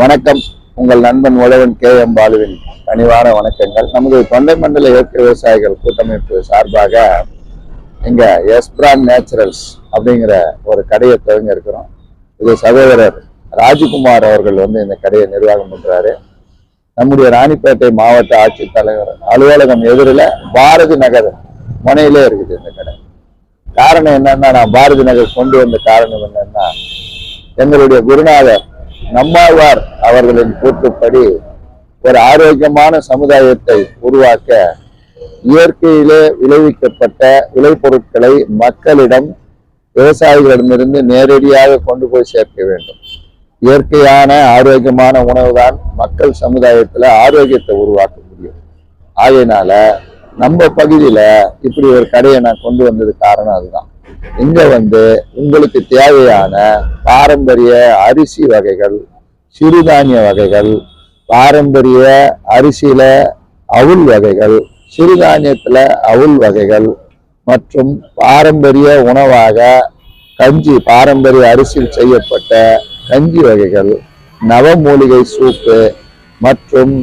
வணக்கம். உங்கள் நண்பன் உழவன் கே எம் பாலுவின் பணிவான வணக்கங்கள். நமது தொண்டை மண்டல இயற்கை விவசாயிகள் கூட்டமைப்பு சார்பாக இங்க எஸ்பிரான் நேச்சுரல்ஸ் அப்படிங்கிற ஒரு கடையை துவங்க இருக்கிறோம். இது சகோதரர் ராஜகுமார் அவர்கள் வந்து இந்த கடையை நிர்வாகம் பண்றாரு. நம்முடைய ராணிப்பேட்டை மாவட்ட ஆட்சித்தலைவர் அலுவலகம் எதிரில் பாரதி நகர் முனையிலே இருக்குது இந்த கடை. காரணம் என்னன்னா நான் பாரதி நகர் கொண்டு வந்த காரணம் என்னன்னா எங்களுடைய குருநாதர் நம்மாழ்வார் அவர்களின் கூற்றுப்படி ஒரு ஆரோக்கியமான சமுதாயத்தை உருவாக்க இயற்கையிலே விளைவிக்கப்பட்ட விளைபொருட்களை மக்களிடம் விவசாயிகளிடமிருந்து நேரடியாக கொண்டு போய் சேர்க்க வேண்டும். இயற்கையான ஆரோக்கியமான உணவுதான் மக்கள் சமுதாயத்துல ஆரோக்கியத்தை உருவாக்க முடியும். ஆகையினால நம்ம பகுதியில இப்படி ஒரு கடையை நான் கொண்டு வந்தது காரணம் அதுதான். இங்க வந்து உங்களுக்கு தேவையான பாரம்பரிய அரிசி வகைகள் சிறுதானிய வகைகள் பாரம்பரிய அரிசியில அவுல் வகைகள் சிறுதானியத்தில் அவுல் வகைகள் மற்றும் பாரம்பரிய உணவாக கஞ்சி பாரம்பரிய அரிசியில் செய்யப்பட்ட கஞ்சி வகைகள் நவமூலிகை சூப்பு மற்றும்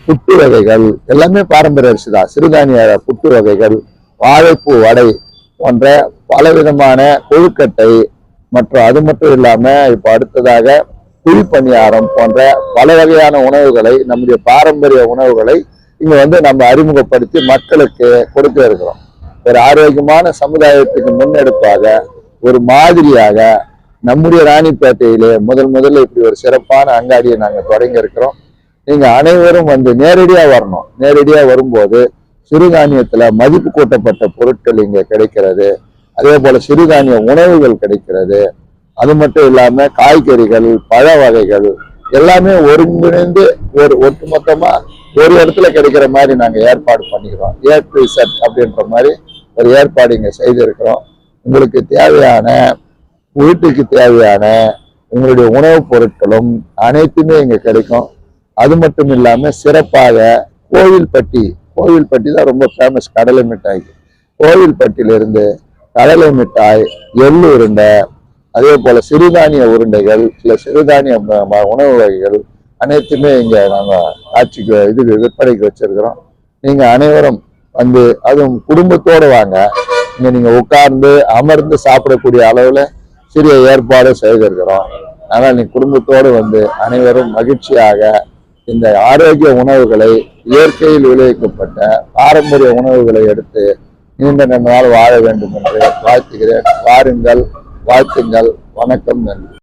புட்டு வகைகள் எல்லாமே பாரம்பரிய அரிசி தான். சிறுதானிய புட்டு வகைகள் வாழைப்பூ வடை போன்ற பலவிதமான கொழுக்கட்டை மற்றும் அது மட்டும் இல்லாமல் இப்போ அடுத்ததாக குழி பணியாரம் போன்ற பல வகையான உணவுகளை நம்முடைய பாரம்பரிய உணவுகளை இங்க வந்து நம்ம அறிமுகப்படுத்தி மக்களுக்கு கொடுக்க இருக்கிறோம். ஒரு ஆரோக்கியமான சமுதாயத்துக்கு முன்னெடுப்பாக ஒரு மாதிரியாக நம்முடைய ராணிப்பேட்டையிலே முதல் முதல்ல இப்படி ஒரு சிறப்பான அங்காடியை நாங்கள் தொடங்கி இருக்கிறோம். நீங்க அனைவரும் வந்து நேரடியா வரணும். நேரடியா வரும்போது சிறுதானியத்துல மதிப்பு கூட்டப்பட்ட பொருட்கள் இங்க கிடைக்கிறது. அதே போல சிறுதானிய உணவுகள் கிடைக்கிறது. அது மட்டும் இல்லாமல் காய்கறிகள் பழ வகைகள் எல்லாமே ஒருங்கிணைந்து ஒரு ஒட்டுமொத்தமா ஒரு இடத்துல கிடைக்கிற மாதிரி நாங்கள் ஏற்பாடு பண்ணிக்கிறோம். ஏர் டு செட் அப்படின்ற மாதிரி ஒரு ஏற்பாடு இங்கே செய்திருக்கிறோம். உங்களுக்கு தேவையான வீட்டுக்கு தேவையான உங்களுடைய உணவுப் பொருட்களும் அனைத்துமே இங்கே கிடைக்கும். அது மட்டும் இல்லாமல் சிறப்பாக கோவில்பட்டி கோவில்பட்டி தான் ரொம்ப ஃபேமஸ் கடலை மிட்டாய். கோவில்பட்டியிலிருந்து கடலை மிட்டாய் எள்ளு உருண்டை அதே போல சிறுதானிய உருண்டைகள் சில சிறுதானிய உணவு வகைகள் அனைத்துமே இங்க நாங்க ஆட்சிக்கு இதுக்கு விற்பனைக்கு வச்சிருக்கிறோம். நீங்க அனைவரும் வந்து அதுவும் குடும்பத்தோடு வாங்க. இங்க நீங்க உட்கார்ந்து அமர்ந்து சாப்பிடக்கூடிய அளவுல சிறிய ஏற்பாடு செய்திருக்கிறோம். அதனால் நீ குடும்பத்தோடு வந்து அனைவரும் மகிழ்ச்சியாக இந்த ஆரோக்கிய உணவுகளை இயற்கையில் விளைவிக்கப்பட்ட பாரம்பரிய உணவுகளை எடுத்து நீண்ட நாள் வாழ வேண்டும் என்று வாழ்த்துகிறேன். வாருங்கள். வாழ்த்துங்கள். வணக்கம் நன்றி.